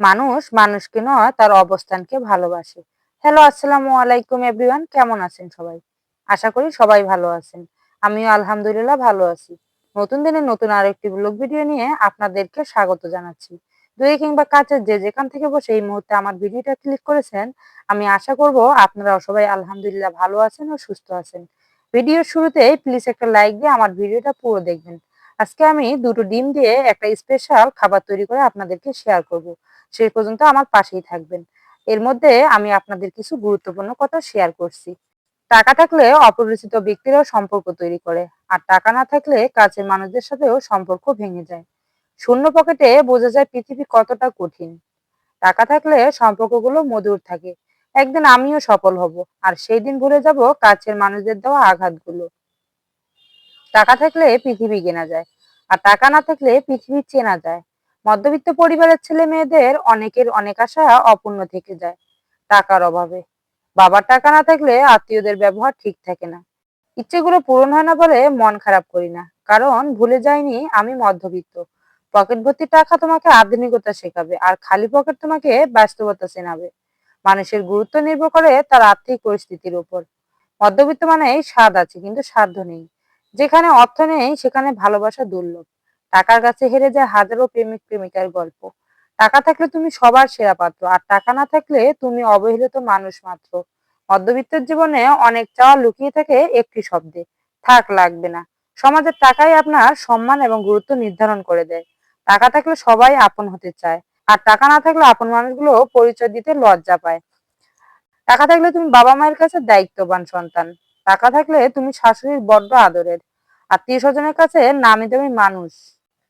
মানুষ মানুষকে নয়, তার অবস্থানকে ভালোবাসে। হ্যালো আসসালামু আলাইকুম এভরিওয়ান কেমন আছেন সবাই? আশা করি সবাই ভালো আছেন। আমিও আলহামদুলিল্লাহ ভালো আছি। নতুন দিনে নতুন আরেকটি ব্লগ ভিডিও নিয়ে আপনাদেরকে স্বাগত জানাচ্ছি। দুই কিংবা কাছে যে যেখান থেকে বসে এই মুহূর্তে আমার ভিডিওটা ক্লিক করেছেন, আমি আশা করব আপনারা সবাই আলহামদুলিল্লাহ ভালো আছেন ও সুস্থ আছেন। ভিডিওর শুরুতে প্লিজ একটা লাইক দিয়ে আমার ভিডিওটা পুরো দেখবেন। আজকে আমি দুটো ডিম দিয়ে একটা স্পেশাল খাবার তৈরি করে আপনাদেরকে শেয়ার করব। শেষ পর্যন্ত আমার পাশেই থাকবেন। এর মধ্যে আমি আপনাদের কিছু গুরুত্বপূর্ণ কথা শেয়ার করছি। টাকা থাকলে অপরিচিত ব্যক্তিরাও সম্পর্ক তৈরি করে, আর টাকা না থাকলে কাছের মানুষদের সাথেও সম্পর্ক ভেঙে যায়। শূন্য পকেটে বোঝা যায় পৃথিবী কতটা কঠিন। টাকা থাকলে সম্পর্কগুলো মধুর থাকে। একদিন আমিও সফল হব, আর সেই দিন ভুলে যাব কাছের মানুষদের দেওয়া আঘাতগুলো। টাকা থাকলে পৃথিবী কেনা যায়, আর টাকা না থাকলে পৃথিবী চেনা যায়। মধ্যবিত্ত পরিবারের ছেলে মেয়েদের অনেকের অনেক আশা অপূর্ণ থেকে যায় টাকার অভাবে। বাবার টাকা না থাকলে আত্মীয়দের ব্যবহার ঠিক থাকে না। ইচ্ছেগুলো পূরণ হয় না বলে মন খারাপ করি না, কারণ ভুলে যাইনি আমি মধ্যবিত্ত। পকেট ভর্তি টাকা তোমাকে আধুনিকতা শেখাবে, আর খালি পকেট তোমাকে বাস্তবতা চেনাবে। মানুষের গুরুত্ব নির্ভর করে তার আর্থিক পরিস্থিতির উপর। মধ্যবিত্ত মানে স্বাদ আছে, কিন্তু সাধ্য নেই। যেখানে অর্থ নেই, সেখানে ভালোবাসা দুর্লভ। টাকার কাছে হেরে যায় হাজারো প্রেমিক, প্রেমিকার গল্প। টাকা থাকলে তুমি সবার সেরা পাত্র, আর টাকা না থাকলে তুমি অবহেলিত মানুষ মাত্র। মধ্যবিত্তের জীবনে অনেক চাওয়া লুকিয়ে থাকে একটি শব্দে, থাক লাগবে না। সমাজের টাকাই আপনার সম্মান এবং গুরুত্ব নির্ধারণ করে দেয়। টাকা থাকলে সবাই আপন হতে চায়, আর টাকা না থাকলে আপন মানুষগুলো পরিচয় দিতে লজ্জা পায়। টাকা থাকলে তুমি বাবা মায়ের কাছে দায়িত্ববান সন্তান। টাকা থাকলে তুমি শাশুড়ির বড্ড আদরের। আত্মীয় স্বজনের কাছে নামি দামি মানুষ।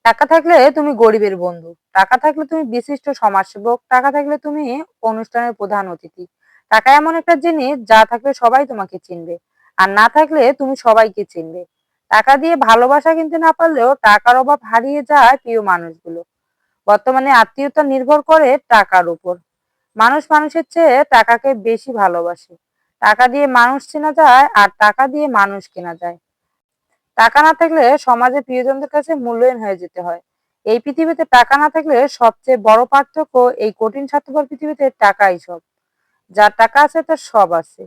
টাকা থাকলে তুমি গরিবের বন্ধু। টাকা থাকলে তুমি বিশিষ্ট সমাজসেবক। টাকা থাকলে তুমি অনুষ্ঠানের প্রধান অতিথি। টাকা এমন একটা জিনিস যা থাকলে সবাই তোমাকে চিনবে। আর না থাকলে তুমি সবাইকে চিনবে। টাকা দিয়ে ভালোবাসা কিনতে না পারলেও টাকার অভাব হারিয়ে যায় প্রিয় মানুষগুলো। বর্তমানে আত্মীয়তা নির্ভর করে টাকার উপর। মানুষ মানুষের চেয়ে টাকাকে বেশি ভালোবাসে। টাকা দিয়ে মানুষ চেনা যায় আর টাকা দিয়ে মানুষ কেনা যায়। টাকা না থাকলে সমাজে প্রিয়জনদের কাছে মূল্যায়ন হয়ে যেতে হয়। এই পৃথিবীতে টাকা না থাকলে সবচেয়ে বড় পার্থক্য এই কঠিন স্বার্থপর পৃথিবীতে টাকাই সব। যার টাকা আছে তার সব আছে।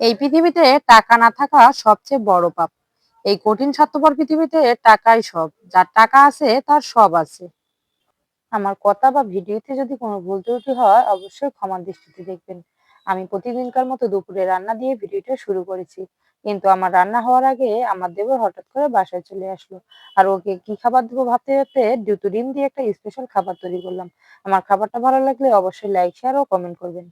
এই পৃথিবীতে টাকা না থাকা সবচেয়ে বড় পাপ। এই কঠিন স্বার্থপর পৃথিবীতে টাকাই সব। যার টাকা আছে তার সব আছে। আমার কথা বা ভিডিওতে যদি কোনো ভুল ত্রুটি হয়, অবশ্যই ক্ষমার দৃষ্টিতে দেখবেন। আমি প্রতিদিনকার মতো দুপুরে রান্না দিয়ে ভিডিওটা শুরু করেছি। কিন্তু আমার রান্না হওয়ার আগে আমার দেবর হঠাৎ করে বাসায় চলে আসলো। আর ওকে কি খাবার দেবো ভাবতে ভাবতে দুটো ডিম দিয়ে একটা স্পেশাল খাবার তৈরি করলাম। আমার খাবারটা ভালো লাগলে অবশ্যই লাইক শেয়ার ও কমেন্ট করবেন।